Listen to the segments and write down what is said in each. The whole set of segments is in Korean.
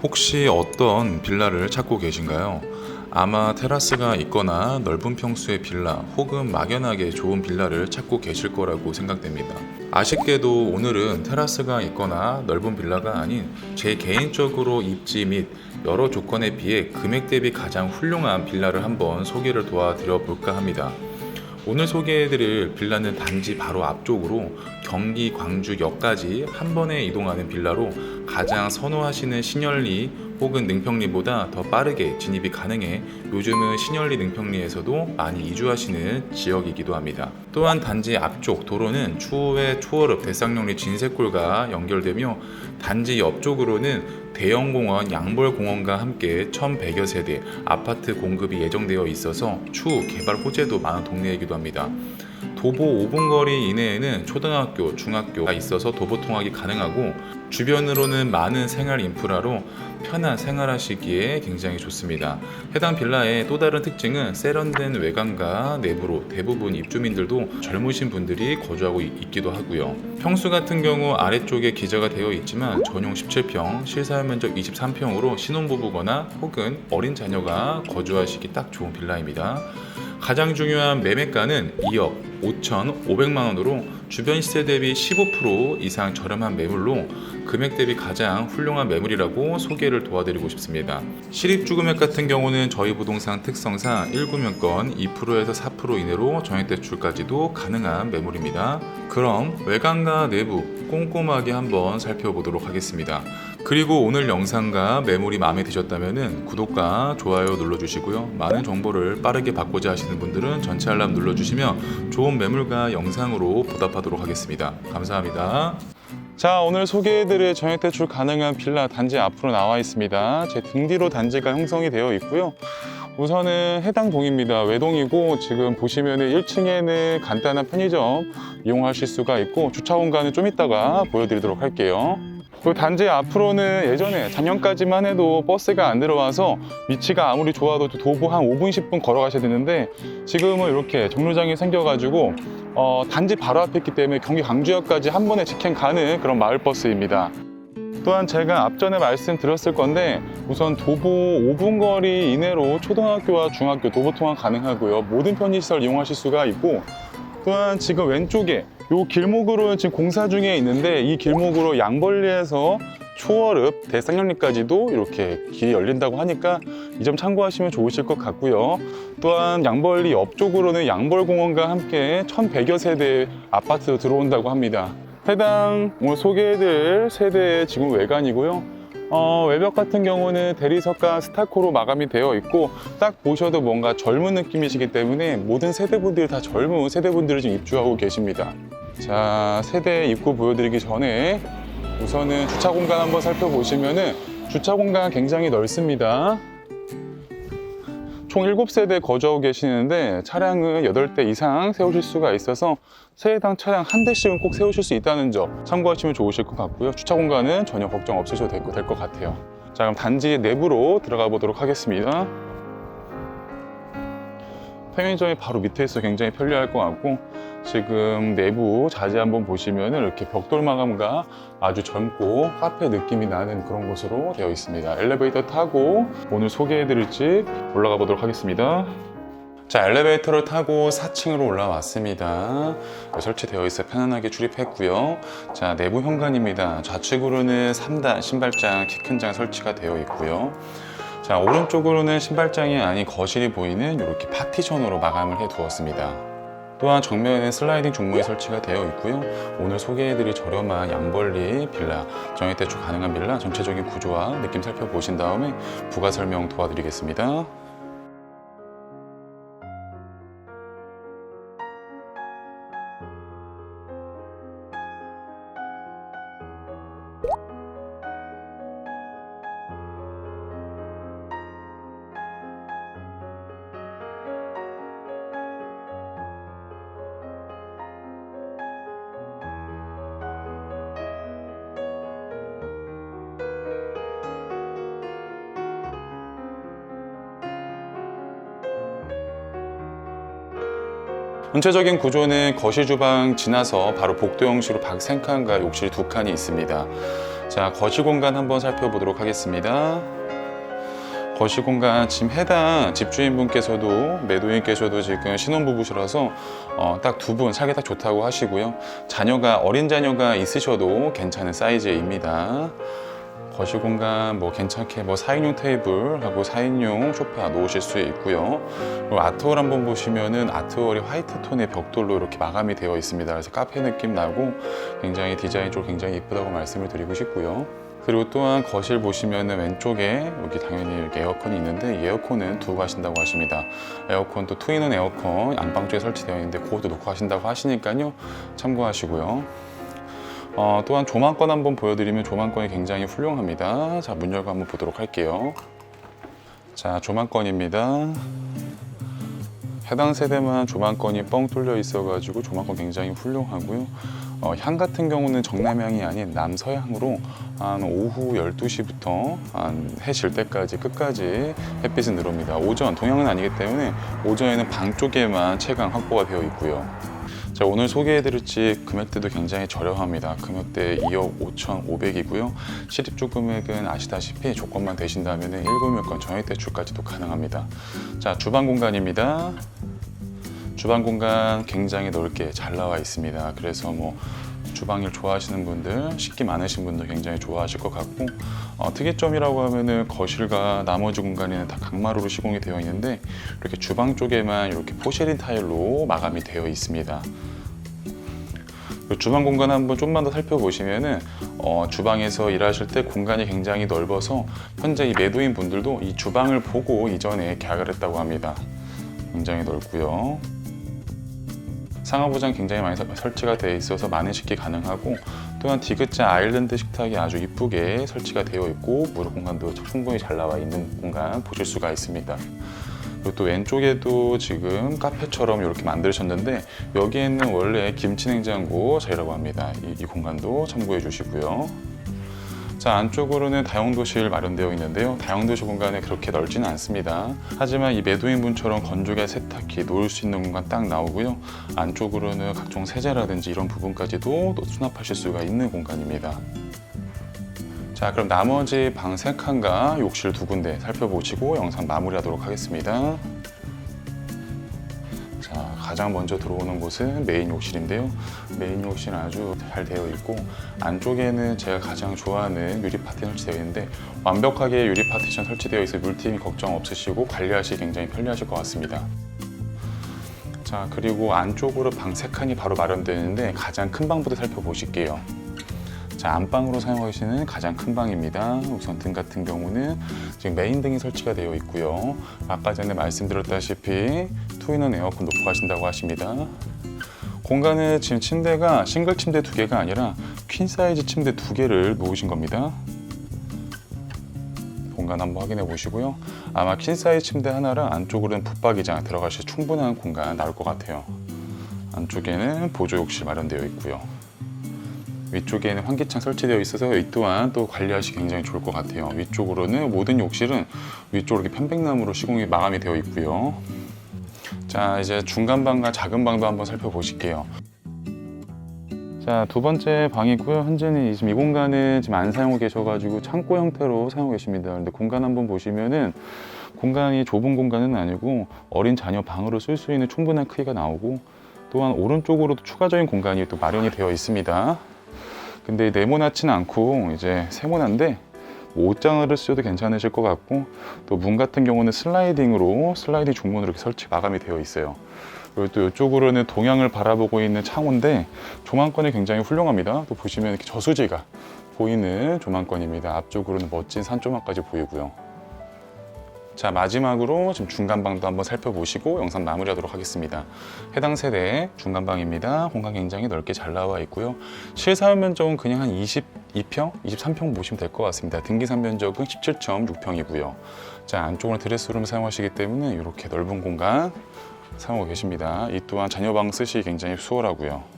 혹시 어떤 빌라를 찾고 계신가요? 아마 테라스가 있거나 넓은 평수의 빌라 혹은 막연하게 좋은 빌라를 찾고 계실 거라고 생각됩니다. 아쉽게도 오늘은 테라스가 있거나 넓은 빌라가 아닌 제 개인적으로 입지 및 여러 조건에 비해 금액 대비 가장 훌륭한 빌라를 한번 소개를 도와드려 볼까 합니다. 오늘 소개해드릴 빌라는 단지 바로 앞쪽으로 경기 광주역까지 한 번에 이동하는 빌라로 가장 선호하시는 신열리 혹은 능평리보다 더 빠르게 진입이 가능해 요즘은 신열리 능평리에서도 많이 이주하시는 지역이기도 합니다. 또한 단지 앞쪽 도로는 추후에 초월읍 대쌍용리 진세골과 연결되며 단지 옆쪽으로는 대형공원 양벌공원과 함께 1100여 세대 아파트 공급이 예정되어 있어서 추후 개발 호재도 많은 동네이기도 합니다. 도보 5분 거리 이내에는 초등학교, 중학교가 있어서 도보 통학이 가능하고 주변으로는 많은 생활 인프라로 편한 생활하시기에 굉장히 좋습니다. 해당 빌라의 또 다른 특징은 세련된 외관과 내부로 대부분 입주민들도 젊으신 분들이 거주하고 있- 있기도 하고요. 평수 같은 경우 아래쪽에 기재가 되어 있지만 전용 17평, 실사용 면적 23평으로 신혼부부거나 혹은 어린 자녀가 거주하시기 딱 좋은 빌라입니다. 가장 중요한 매매가는 2억 5,500만 원으로 주변 시세 대비 15% 이상 저렴한 매물로 금액 대비 가장 훌륭한 매물이라고 소개를 도와드리고 싶습니다. 실입주 금액 같은 경우는 저희 부동산 특성상 1구면권 2%에서 4% 이내로 전액대출까지도 가능한 매물입니다. 그럼 외관과 내부 꼼꼼하게 한번 살펴보도록 하겠습니다. 그리고 오늘 영상과 매물이 마음에 드셨다면 구독과 좋아요 눌러주시고요. 많은 정보를 빠르게 받고자 하시는 분들은 전체 알람 눌러주시면 좋은 매물과 영상으로 보답하 도록 하겠습니다. 감사합니다. 자 오늘 소개해드릴 전액 대출 가능한 빌라 단지 앞으로 나와 있습니다. 제 등 뒤로 단지가 형성이 되어 있고요. 우선은 해당 동입니다. 외동이고 지금 보시면은 1층에는 간단한 편의점 이용하실 수가 있고 주차 공간은 좀 이따가 보여드리도록 할게요. 그 단지 앞으로는 예전에 작년까지만 해도 버스가 안 들어와서 위치가 아무리 좋아도 도보 한 5분 10분 걸어가셔야 되는데 지금은 이렇게 정류장이 생겨가지고 어, 단지 바로 앞에 있기 때문에 경기 광주역까지 한 번에 직행 가는 그런 마을버스입니다. 또한 제가 앞전에 말씀드렸을 건데 우선 도보 5분 거리 이내로 초등학교와 중학교 도보 통학 가능하고요. 모든 편의시설 이용하실 수가 있고 또한 지금 왼쪽에 요 길목으로는 지금 공사 중에 있는데 이 길목으로 양벌리에서 초월읍 대쌍령리까지도 이렇게 길이 열린다고 하니까 이 점 참고하시면 좋으실 것 같고요. 또한 양벌리 옆쪽으로는 양벌공원과 함께 1100여 세대 아파트 들어온다고 합니다. 해당 오늘 소개해드릴 세대의 지금 외관이고요. 어, 외벽 같은 경우는 대리석과 스타코로 마감이 되어 있고 딱 보셔도 뭔가 젊은 느낌이시기 때문에 모든 세대분들이 다 젊은 세대분들이 지금 입주하고 계십니다. 자, 세대 입구 보여드리기 전에 우선은 주차 공간 한번 살펴보시면은 주차 공간 굉장히 넓습니다. 총 7세대 거주하고 계시는데 차량은 8대 이상 세우실 수가 있어서 세대당 차량 한 대씩은 꼭 세우실 수 있다는 점 참고하시면 좋으실 것 같고요. 주차 공간은 전혀 걱정 없으셔도 될 것 같아요. 자, 그럼 단지 내부로 들어가 보도록 하겠습니다. 편의점이 바로 밑에 있어 굉장히 편리할 것 같고 지금 내부 자재 한번 보시면 이렇게 벽돌 마감과 아주 젊고 카페 느낌이 나는 그런 곳으로 되어 있습니다. 엘리베이터 타고 오늘 소개해드릴 집 올라가 보도록 하겠습니다. 자, 엘리베이터를 타고 4층으로 올라왔습니다. 설치되어 있어 편안하게 출입했고요. 자, 내부 현관입니다. 좌측으로는 3단 신발장, 키 큰 장 설치가 되어 있고요. 자, 오른쪽으로는 신발장이 아닌 거실이 보이는 이렇게 파티션으로 마감을 해 두었습니다. 또한 정면에는 슬라이딩 종무이 설치가 되어 있고요. 오늘 소개해드릴 저렴한 양벌리 빌라, 정액대출 가능한 빌라 전체적인 구조와 느낌 살펴보신 다음에 부가 설명 도와드리겠습니다. 전체적인 구조는 거실 주방 지나서 바로 복도 형식으로 박 3칸과 욕실 2칸이 있습니다. 자, 거실 공간 한번 살펴보도록 하겠습니다. 거실 공간 지금 해당 집주인분께서도 매도인께서도 지금 신혼부부시라서 어, 딱 두 분 살기 딱 좋다고 하시고요. 자녀가 어린 자녀가 있으셔도 괜찮은 사이즈입니다. 거실 공간 뭐 괜찮게 뭐 4인용 테이블하고 4인용 소파 놓으실 수 있고요. 그리고 아트월 한번 보시면은 아트월이 화이트 톤의 벽돌로 이렇게 마감이 되어 있습니다. 그래서 카페 느낌 나고 굉장히 디자인 쪽으로 굉장히 이쁘다고 말씀을 드리고 싶고요. 그리고 또한 거실 보시면은 왼쪽에 여기 당연히 이렇게 에어컨이 있는데 이 에어컨은 두고 가신다고 하십니다. 에어컨 또 투인원 에어컨 안방 쪽에 설치되어 있는데 그것도 놓고 가신다고 하시니까요. 참고하시고요. 어, 또한 조망권 한번 보여드리면 조망권이 굉장히 훌륭합니다. 자, 문 열고 한번 보도록 할게요. 자, 조망권입니다. 해당 세대만 조망권이 뻥 뚫려 있어가지고 조망권 굉장히 훌륭하고요. 어, 향 같은 경우는 정남향이 아닌 남서향으로 한 오후 12시부터 한 해 질 때까지 끝까지 햇빛은 들어옵니다. 오전, 동향은 아니기 때문에 오전에는 방 쪽에만 채광 확보가 되어 있고요. 자, 오늘 소개해드릴 집 금액대도 굉장히 저렴합니다. 금액대 2억 5,500이고요. 실입주 금액은 아시다시피 조건만 되신다면 1금융권 전액 대출까지도 가능합니다. 자, 주방 공간입니다. 주방 공간 굉장히 넓게 잘 나와 있습니다. 그래서 뭐 주방일 좋아하시는 분들, 식기 많으신 분들 굉장히 좋아하실 것 같고 어, 특이점이라고 하면은 거실과 나머지 공간에는 다 강마루로 시공이 되어 있는데 이렇게 주방 쪽에만 이렇게 포세린 타일로 마감이 되어 있습니다. 그 주방 공간 한번 좀만 더 살펴보시면은 어, 주방에서 일하실 때 공간이 굉장히 넓어서 현재 이 매도인 분들도 이 주방을 보고 이전에 계약을 했다고 합니다. 굉장히 넓고요. 상하부장 굉장히 많이 서- 설치가 되어 있어서 많은 식기 가능하고 또한 디귿자 아일랜드 식탁이 아주 이쁘게 설치가 되어 있고 무릎 공간도 충분히 잘 나와 있는 공간 보실 수가 있습니다. 그리고 또 왼쪽에도 지금 카페처럼 이렇게 만드셨는데 여기에는 원래 김치 냉장고 자리라고 합니다. 이, 이 공간도 참고해 주시고요. 자 안쪽으로는 다용도실 마련되어 있는데요. 다용도실 공간이 그렇게 넓지는 않습니다. 하지만 이 매도인 분처럼 건조기, 세탁기 놓을 수 있는 공간 딱 나오고요. 안쪽으로는 각종 세제라든지 이런 부분까지도 또 수납하실 수가 있는 공간입니다. 자 그럼 나머지 방 3칸과 욕실 두 군데 살펴보시고 영상 마무리하도록 하겠습니다. 자 가장 먼저 들어오는 곳은 메인 욕실인데요. 메인 욕실은 아주 잘 되어 있고 안쪽에는 제가 가장 좋아하는 유리 파티션 설치되어 있는데 완벽하게 유리 파티션 설치되어 있어 물팀이 걱정 없으시고 관리하시기 굉장히 편리하실 것 같습니다. 자 그리고 안쪽으로 방 3칸이 바로 마련되는데 가장 큰 방부터 살펴보실게요. 자 안방으로 사용하시는 가장 큰 방입니다. 우선 등 같은 경우는 지금 메인 등이 설치가 되어 있고요. 아까 전에 말씀드렸다시피 투인원 에어컨 놓고 가신다고 하십니다. 공간은 지금 침대가 싱글 침대 두 개가 아니라 퀸 사이즈 침대 두 개를 놓으신 겁니다. 공간 한번 확인해 보시고요. 아마 퀸 사이즈 침대 하나랑 안쪽으로는 붙박이장 들어가실 충분한 공간 나올 것 같아요. 안쪽에는 보조 욕실 마련되어 있고요. 위쪽에는 환기창 설치되어 있어서 이 또한 또 관리하시기 굉장히 좋을 것 같아요. 위쪽으로는 모든 욕실은 위쪽으로 이렇게 편백나무로 시공이 마감이 되어 있고요. 자, 이제 중간 방과 작은 방도 한번 살펴보실게요. 자, 두 번째 방이고요. 현재는 지금 이 공간은 지금 안 사용하고 계셔가지고 창고 형태로 사용하고 계십니다. 근데 공간 한번 보시면은 공간이 좁은 공간은 아니고 어린 자녀 방으로 쓸 수 있는 충분한 크기가 나오고 또한 오른쪽으로도 추가적인 공간이 또 마련이 되어 있습니다. 근데 네모나지는 않고 이제 세모난데 뭐 옷장을 쓰셔도 괜찮으실 것 같고 또 문 같은 경우는 슬라이딩으로 슬라이딩 중문으로 이렇게 설치 마감이 되어 있어요. 그리고 또 이쪽으로는 동양을 바라보고 있는 창호인데 조망권이 굉장히 훌륭합니다. 또 보시면 이렇게 저수지가 보이는 조망권입니다. 앞쪽으로는 멋진 산조망까지 보이고요. 자 마지막으로 지금 중간방도 한번 살펴보시고 영상 마무리하도록 하겠습니다. 해당 세대 중간방입니다. 공간 굉장히 넓게 잘 나와 있고요. 실사용 면적은 그냥 한 22평, 23평 보시면 될 것 같습니다. 등기산 면적은 17.6평이고요. 자 안쪽으로 드레스룸 사용하시기 때문에 이렇게 넓은 공간 사용하고 계십니다. 이 또한 자녀방 쓰시기 굉장히 수월하고요.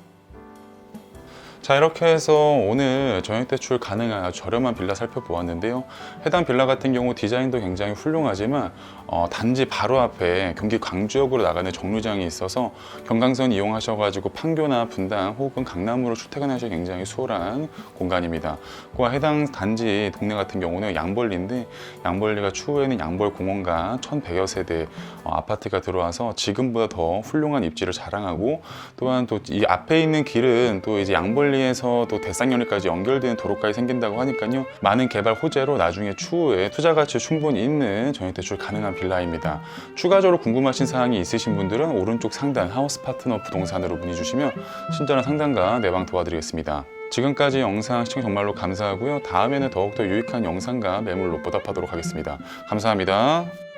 자 이렇게 해서 오늘 전액 대출 가능한 저렴한 빌라 살펴보았는데요. 해당 빌라 같은 경우 디자인도 굉장히 훌륭하지만 어, 단지 바로 앞에 경기 광주역으로 나가는 정류장이 있어서 경강선 이용하셔가지고 판교나 분당 혹은 강남으로 출퇴근하시기 굉장히 수월한 공간입니다. 그와 해당 단지 동네 같은 경우는 양벌리인데 양벌리가 추후에는 양벌 공원과 1,100여 세대 어, 아파트가 들어와서 지금보다 더 훌륭한 입지를 자랑하고 또한 또 이 앞에 있는 길은 또 이제 양벌리 에서 또 대쌍연리까지 연결되는 도로까지 생긴다고 하니까요. 많은 개발 호재로 나중에 추후에 투자 가치 충분히 있는 전액 대출 가능한 빌라입니다. 추가적으로 궁금하신 사항이 있으신 분들은 오른쪽 상단 하우스 파트너 부동산으로 문의 주시면 친절한 상담과 내방 도와드리겠습니다. 지금까지 영상 시청 정말로 감사하고요. 다음에는 더욱더 유익한 영상과 매물로 보답하도록 하겠습니다. 감사합니다.